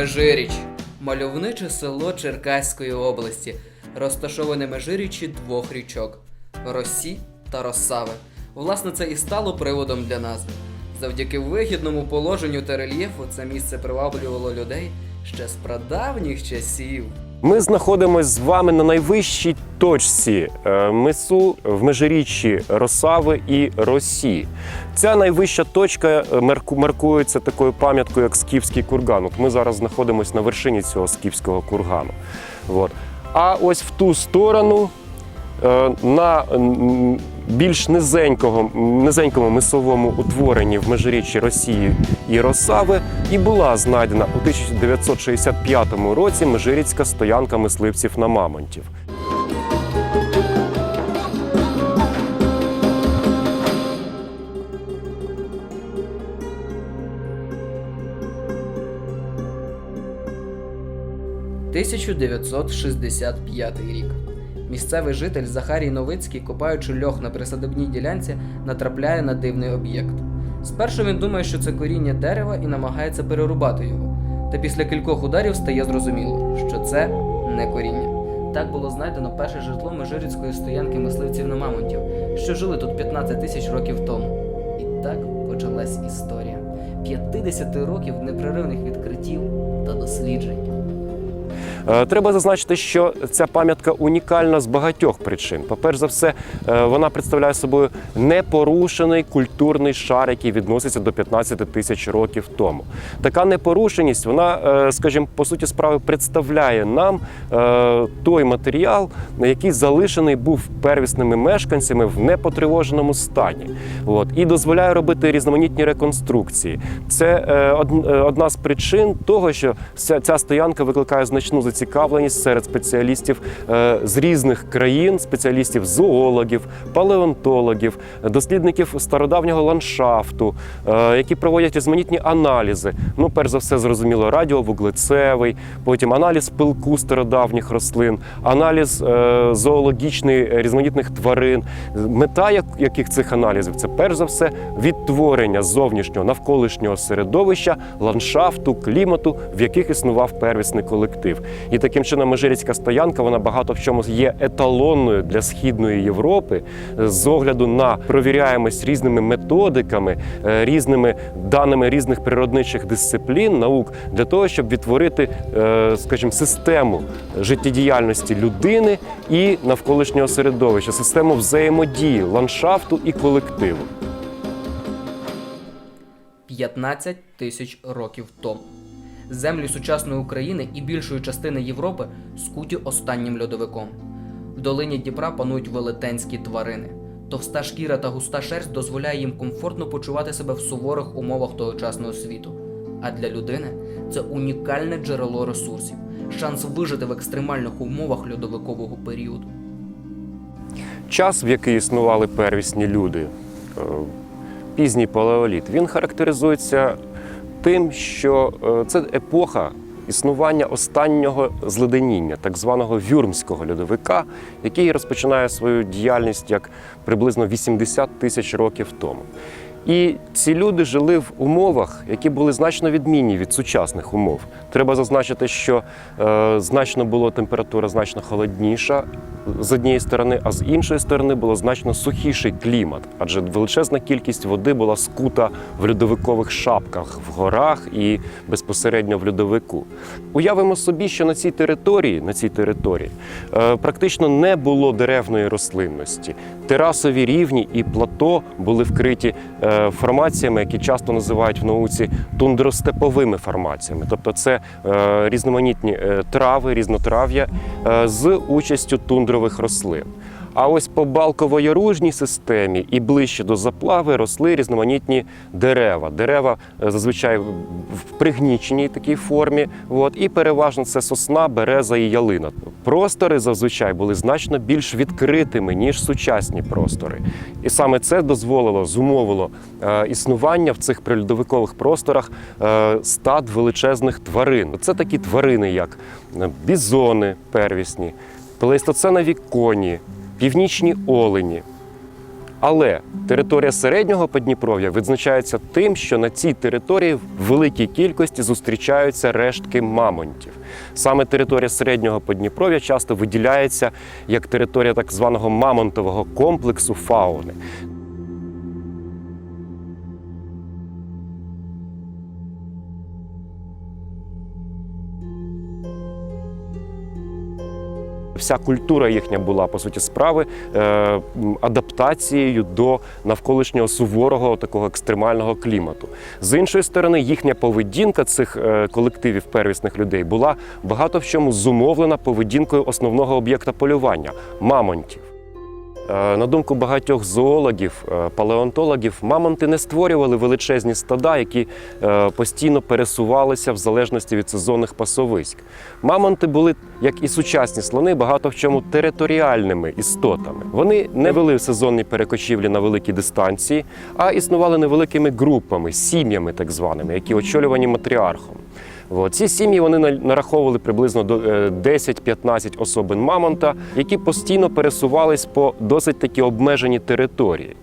Межиріч мальовниче село Черкаської області, розташоване межирічі двох річок Росі та Росави. Власне, це і стало приводом для назви. Завдяки вигідному положенню та рельєфу це місце приваблювало людей ще з прадавніх часів. Ми знаходимося з вами на найвищій точці е, мису в межиріччі Росави і Росі. Ця найвища точка е, маркується такою пам'яткою, як Скіфський курган. От ми зараз знаходимося на вершині цього скіфського кургану. От. А ось в ту сторону на більш низенького, низенькому мисовому утворенні в межиріччі Росії і Росави і була знайдена у 1965 році межиріцька стоянка мисливців на мамонтів. – 1965 рік. Місцевий житель Захарій Новицький, копаючи льох на присадибній ділянці, натрапляє на дивний об'єкт. Спершу він думає, що це коріння дерева і намагається перерубати його. Та після кількох ударів стає зрозуміло, що це не коріння. Так було знайдено перше житло межирицької стоянки мисливців на мамонтів, що жили тут 15 тисяч років тому. І так почалась історія 50 років непреривних відкриттів та досліджень. Е, Треба зазначити, що ця пам'ятка унікальна з багатьох причин. По-перше за все, е, вона представляє собою непорушений культурний шар, який відноситься до 15 тисяч років тому. Така непорушеність, вона, е, скажімо, по суті справи представляє нам той матеріал, який залишений був первісними мешканцями в непотривоженому стані. От, і дозволяє робити різноманітні реконструкції. Це од- одна з причин того, що ця стоянка викликає значну зацікавленість серед спеціалістів е, з різних країн, спеціалістів зоологів, палеонтологів, дослідників стародавнього ландшафту, е, які проводять різноманітні аналізи. Ну, перш за все, зрозуміло, радіовуглецевий, потім аналіз пилку стародавніх рослин, аналіз е, зоологічний різноманітних тварин. Мета яких цих аналізів це перш за все відтворення зовнішнього навколишнього середовища, ландшафту, клімату, в яких існував первісний колектив. І таким чином Межирицька стоянка вона багато в чому є еталонною для східної Європи з огляду на провіряємость різними методиками, е, різними даними різних природничих дисциплін, наук для того, щоб відтворити, е, скажімо, систему життєдіяльності людини і навколишнього середовища, систему взаємодії ландшафту і колективу. 15 тисяч років тому. Землі сучасної України і більшої частини Європи скуті останнім льодовиком. В долині Дніпра панують велетенські тварини. Товста шкіра та густа шерсть дозволяє їм комфортно почувати себе в суворих умовах тогочасного світу. А для людини це унікальне джерело ресурсів, шанс вижити в екстремальних умовах льодовикового періоду. час, в який існували первісні люди, е, пізній палеоліт, він характеризується тим, що е, це епоха існування останнього зледеніння, так званого вюрмського льодовика, який розпочинає свою діяльність як приблизно 80 тисяч років тому. І ці люди жили в умовах, які були значно відмінні від сучасних умов. Треба зазначити, що е, значно була температура значно холодніша з однієї сторони, а з іншої сторони було значно сухіший клімат, адже величезна кількість води була скута в льодовикових шапках в горах і безпосередньо в льодовику. Уявимо собі, що на цій території, на цій території е, практично не було деревної рослинності. Терасові рівні і плато були вкриті е, формаціями, які часто називають в науці тундростеповими формаціями. Тобто це е, різноманітні е, трави, різнотрав'я е, з участю тундрових рослин. А ось по балково-яружній системі і ближче до заплави росли різноманітні дерева. Дерева е, зазвичай в пригніченій такій формі. От, і переважно це сосна, береза і ялина. Простори зазвичай були значно більш відкритими, ніж сучасні простори. І саме це дозволило, зумовило е, існування в цих прильодовикових просторах е, стад величезних тварин. Це такі тварини, як бізони первісні, плейстоценові коні, північні олені, Але територія середнього Подніпров'я відзначається тим, що на цій території в великій кількості зустрічаються рештки мамонтів. Саме територія середнього Подніпров'я часто виділяється як територія так званого мамонтового комплексу фауни. Вся культура їхня була по суті справи е, адаптацією до навколишнього суворого такого екстремального клімату. З іншої сторони, їхня поведінка цих е, колективів первісних людей була багато в чому зумовлена поведінкою основного об'єкта полювання мамонтів. Е, На думку багатьох зоологів, е, палеонтологів, мамонти не створювали величезні стада, які е, постійно пересувалися в залежності від сезонних пасовиськ. Мамонти були, як і сучасні слони, багато в чому територіальними істотами. Вони не вели сезонні перекочівлі на великі дистанції, а існували невеликими групами, сім'ями так званими, які очолювані матріархом. Ці сім'ї вони на- нараховували приблизно до е, 10-15 особин мамонта, які постійно пересувались по досить такі обмежені території.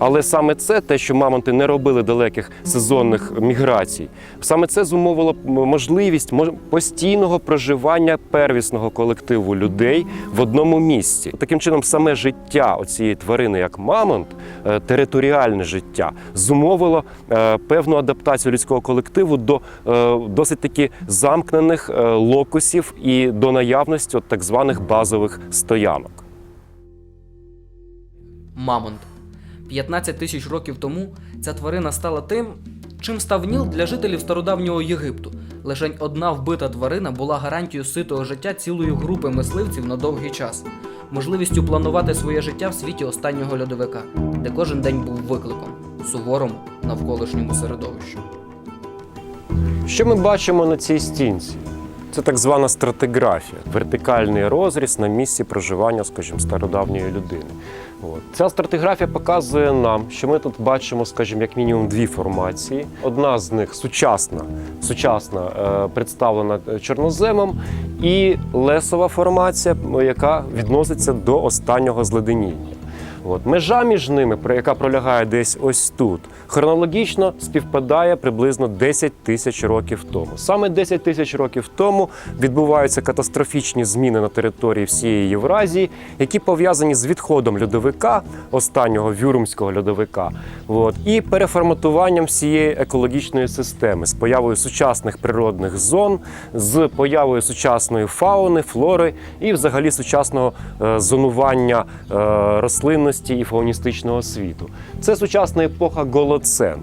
Але саме це, те, що мамонти не робили далеких сезонних міграцій, саме це зумовило можливість мож- постійного проживання первісного колективу людей в одному місці. Таким чином, саме життя оцієї тварини, як мамонт, е, територіальне життя, зумовило е, певну адаптацію людського колективу до е, досить таки замкнених локусів і до наявності от так званих базових стоянок. Мамонт. 15 тисяч років тому ця тварина стала тим, чим став Ніл для жителів стародавнього Єгипту. Лишень одна вбита тварина була гарантією ситого життя цілої групи мисливців на довгий час, можливістю планувати своє життя в світі останнього льодовика, де кожен день був викликом, суворому навколишньому середовищу. Що ми бачимо на цій стінці? Це так звана стратиграфія, вертикальний розріз на місці проживання, скажімо, стародавньої людини. От. Ця стратиграфія показує нам, що ми тут бачимо, скажімо, як мінімум дві формації. Одна з них сучасна, сучасна е, представлена чорноземом, і лесова формація, яка відноситься до останнього зледеніння. От межа між ними, про- яка пролягає десь ось тут, хронологічно співпадає приблизно 10 тисяч років тому. Саме 10 тисяч років тому відбуваються катастрофічні зміни на території всієї Євразії, які пов'язані з відходом льодовика, останнього вюрмського льодовика, от, і переформатуванням всієї екологічної системи з появою сучасних природних зон, з появою сучасної фауни, флори і взагалі сучасного е, зонування е, рослинності і фауністичного світу. Це сучасна епоха голоцен.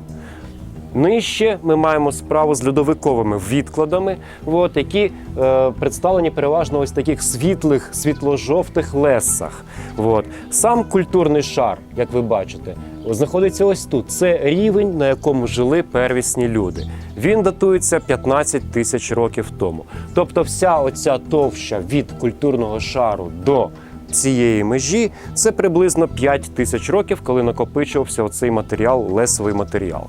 Нижче ми маємо справу з льодовиковими відкладами, от, які е, представлені переважно ось таких світлих, світло-жовтих лесах. От. Сам культурний шар, як ви бачите, знаходиться ось тут. Це рівень, на якому жили первісні люди. Він датується 15 тисяч років тому. Тобто, вся оця товща від культурного шару до цієї межі це приблизно 5 тисяч років, коли накопичувався оцей матеріал, лесовий матеріал.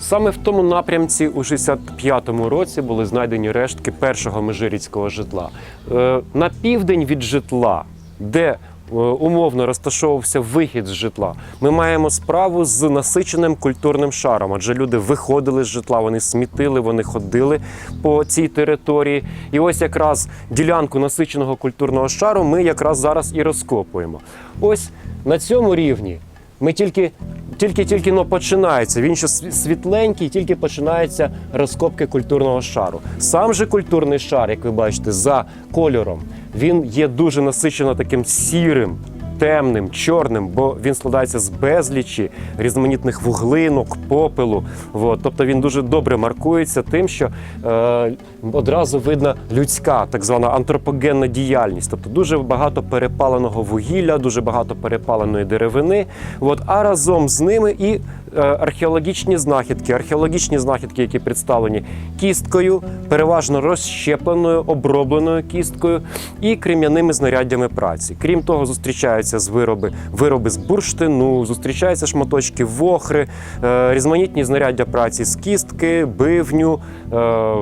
Саме в тому напрямці у 65-му році були знайдені рештки першого межиріцького житла. Е, На південь від житла, де умовно розташовувався вихід з житла, ми маємо справу з насиченим культурним шаром, адже люди виходили з житла, вони смітили, вони ходили по цій території. І ось якраз ділянку насиченого культурного шару ми якраз зараз і розкопуємо. Ось на цьому рівні ми тільки тільки тільки но починається. Він ще світленький, тільки починаються розкопки культурного шару. Сам же культурний шар, як ви бачите, за кольором, він є дуже насичено таким сірим. Темним, чорним, бо він складається з безлічі різноманітних вуглинок, попелу. От. Тобто він дуже добре маркується тим, що е, одразу видна людська так звана антропогенна діяльність. Тобто дуже багато перепаленого вугілля, дуже багато перепаленої деревини. От. А разом з ними і е, археологічні знахідки, археологічні знахідки, які представлені кісткою, переважно розщепленою, обробленою кісткою і крем'яними знаряддями праці. Крім того, зустрічаються з вироби, вироби з бурштину, зустрічаються шматочки вохри, е, різноманітні знаряддя праці з кістки, бивню, е,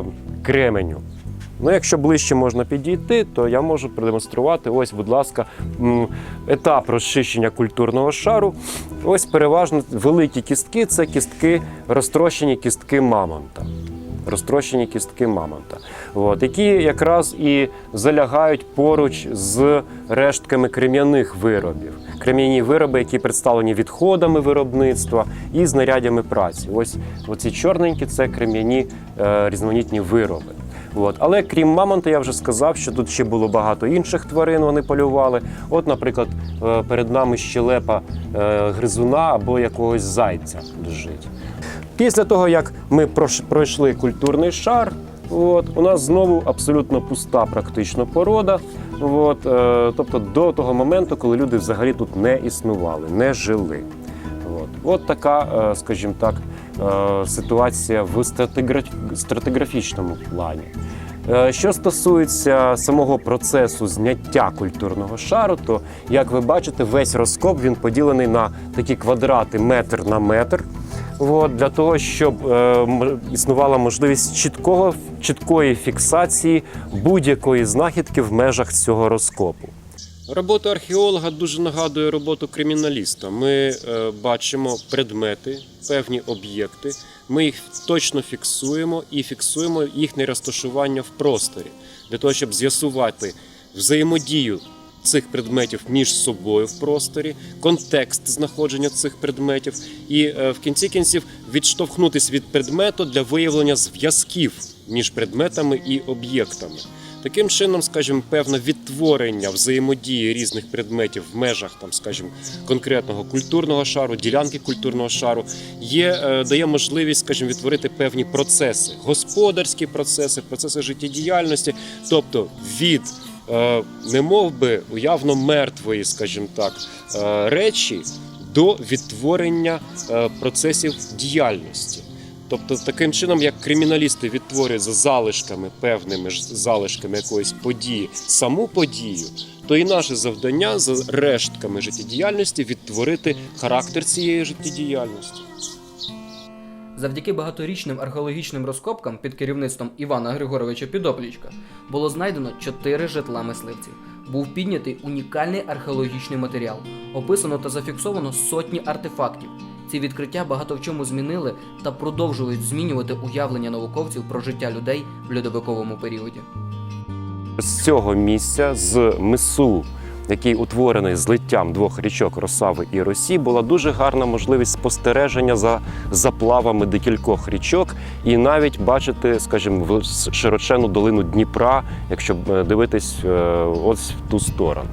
кременю. Ну, якщо ближче можна підійти, то я можу продемонструвати. Ось, будь ласка, етап розчищення культурного шару. Ось переважно великі кістки це кістки, розтрощені кістки мамонта. Розтрощені кістки мамонта, от, які якраз і залягають поруч з рештками крем'яних виробів. Крем'яні вироби, які представлені відходами виробництва і знарядями праці. Ось оці чорненькі це крем'яні е, різноманітні вироби. От. Але крім мамонта, я вже сказав, що тут ще було багато інших тварин, вони полювали. От, наприклад, е, перед нами щелепа е, гризуна або якогось зайця лежить. Після того, як ми пройшли культурний шар, от, у нас знову абсолютно пуста практично порода. От, е, тобто до того моменту, коли люди взагалі тут не існували, не жили. От, от така, е, скажімо так, е, ситуація в стратигра- стратиграфічному плані. Е, Що стосується самого процесу зняття культурного шару, то як ви бачите, весь розкоп він поділений на такі квадрати метр на метр. От, для того, щоб е, існувала можливість чіткого, чіткої фіксації будь-якої знахідки в межах цього розкопу. Робота археолога дуже нагадує роботу криміналіста. Ми е, бачимо предмети, певні об'єкти. Ми їх точно фіксуємо і фіксуємо їхнє розташування в просторі для того, щоб з'ясувати взаємодію цих предметів між собою в просторі, контекст знаходження цих предметів, і е, в кінці кінців відштовхнутись від предмету для виявлення зв'язків між предметами і об'єктами. Таким чином, скажімо, певне відтворення взаємодії різних предметів в межах, там, скажімо, конкретного культурного шару, ділянки культурного шару, є, е, дає можливість, скажімо, відтворити певні процеси, господарські процеси, процеси життєдіяльності, тобто від е, немов би уявно мертвої, скажімо так, е, речі до відтворення е, процесів діяльності. Тобто, таким чином, як криміналісти відтворюють за залишками, певними ж залишками якоїсь події саму подію, то і наше завдання за рештками життєдіяльності відтворити характер цієї життєдіяльності. Завдяки багаторічним археологічним розкопкам під керівництвом Івана Григоровича Підоплічка було знайдено чотири житла мисливців. Був піднятий унікальний археологічний матеріал, описано та зафіксовано сотні артефактів. Ці відкриття багато в чому змінили та продовжують змінювати уявлення науковців про життя людей в льодовиковому періоді. З цього місця, з мису, який утворений злиттям двох річок Росави і Росі, була дуже гарна можливість спостереження за заплавами декількох річок, і навіть бачити, скажімо, в- широчену долину Дніпра, якщо е, дивитись е, ось в ту сторону.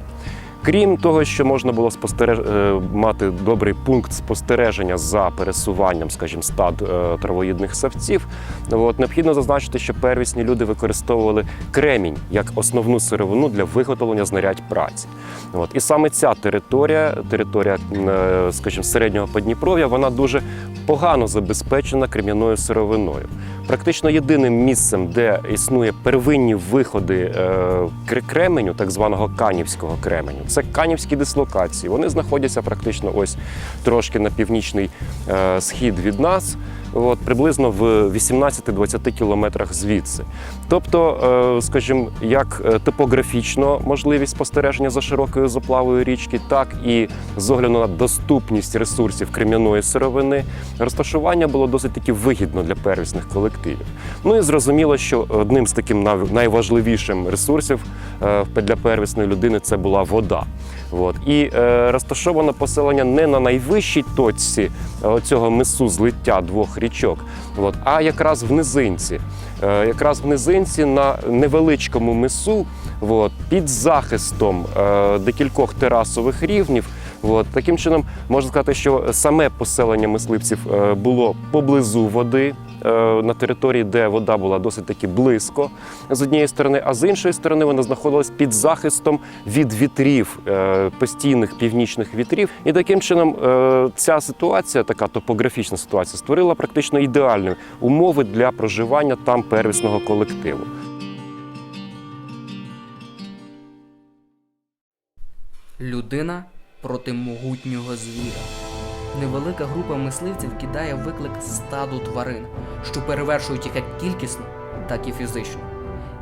Крім того, що можна було спостереж... е, мати добрий пункт спостереження за пересуванням, скажімо, стад е, травоїдних савців, от, необхідно зазначити, що первісні люди використовували кремінь як основну сировину для виготовлення знарядь праці. От. І саме ця територія, територія, е, скажімо, середнього Подніпров'я, вона дуже погано забезпечена крем'яною сировиною. Практично єдиним місцем, де існує первинні виходи е, кременю, так званого канівського кременю, це канівські дислокації. Вони знаходяться практично ось трошки на північний е, схід від нас. От, приблизно в 18-20 кілометрах звідси. Тобто, е, скажімо, як е, топографічно можливість спостереження за широкою заплавою річки, так і з огляду на доступність ресурсів крем'яної сировини, розташування було досить таки вигідно для первісних колективів. Ну і зрозуміло, що одним з таким найважливішим ресурсів е, для первісної людини це була вода. От. І розташоване поселення не на найвищій точці цього мису злиття двох річок, от, а якраз в низинці. Е, якраз в низинці на невеличкому мису, от, під захистом е, декількох терасових рівнів. От, таким чином можна сказати, що саме поселення мисливців е, було поблизу води. Е, На території, де вода була досить таки близько з однієї сторони, а з іншої сторони вона знаходилась під захистом від вітрів, е, постійних північних вітрів. І таким чином е, ця ситуація, така топографічна ситуація, створила практично ідеальні умови для проживання там первісного колективу. Людина проти могутнього звіра. Невелика група мисливців кидає виклик стаду тварин, що перевершують як кількісно, так і фізично.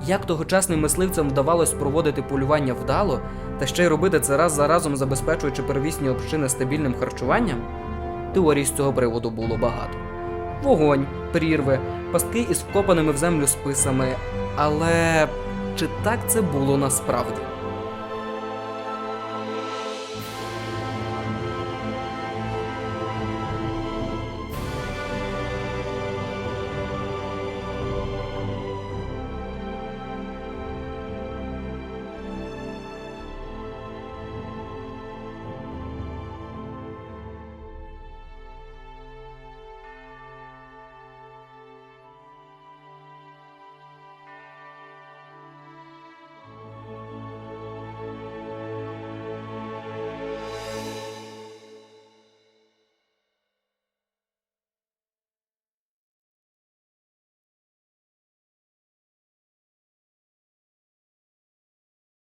Як тогочасним мисливцям вдавалось проводити полювання вдало, та ще й робити це раз за разом, забезпечуючи первісні общини стабільним харчуванням? Теорій з цього приводу було багато. Вогонь, прірви, пастки із вкопаними в землю списами. Але чи так це було насправді?